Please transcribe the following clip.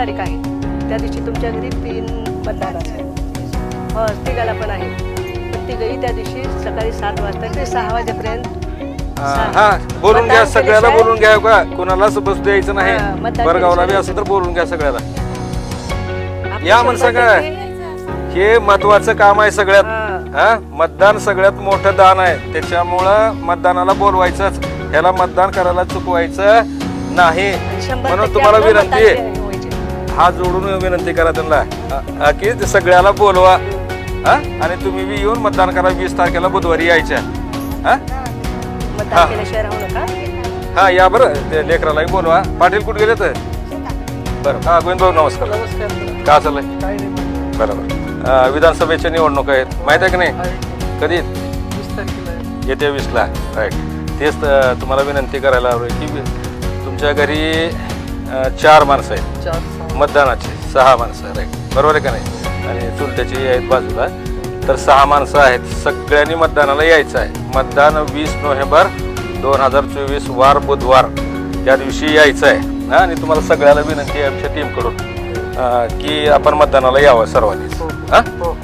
आमच्या घरी तीन मतदानाचे आहेत. हो तिघाला पण आहे. पण तिघही त्या दिवशी सकाळी सात वाजता ते सहा वाजेपर्यंत हा बोलून घ्या मतदान सगळ्याला बोलून घ्या. का कुणालाच बस द्यायचं नाही. मतदान बरगावला बी असं तर बोलून घ्या सगळ्याला. या काय? टक्के- हे महत्वाचं काम आहे सगळ्यात. हा. मतदान सगळ्यात मोठं दान आहे. त्याच्यामुळं मतदानाला बोलवायचंच. ह्याला मतदान करायला चुकवायचं नाही. म्हणून तुम्हाला विनंती मतदान आहे. हात जोडून विनंती करा त्यांना. की ते सगळ्याला बोलवा. हा आणि तुम्ही बी येऊन मतदान करा. वीस तारखेला बुधवारी यायच्या. हा. हा. हा या बरं. ते लेकरालाही बोलवा. पाटील कुठे गेले तर बरं. हा गोविंद भाऊ नमस्कार. नमस्कार. का चाललंय? बरोबर. अ, विधानसभेच्या निवडणूक आहेत. माहिती आहे की नाही? कधी आहे. येत्या वीसला. राईट तेच तुम्हाला विनंती करायला हवी की तुमच्या घरी अ, चार माणसं आहेत. मतदानाचे सहा माणसं राईट. बरोबर आहे का नाही? आणि चुलत्याची आहेत बाजूला. तर सहा माणसं आहेत. सगळ्यांनी मतदानाला यायचं आहे. मतदान वीस नोव्हेंबर दोन हजार चोवीस वार बुधवार. त्या दिवशी यायचं आहे. हा, आणि तुम्हाला सगळ्याला विनंती आहे आमच्या टीमकडून की आपण मतदानाला यावं सर्वांनीच. हो. हा? हो.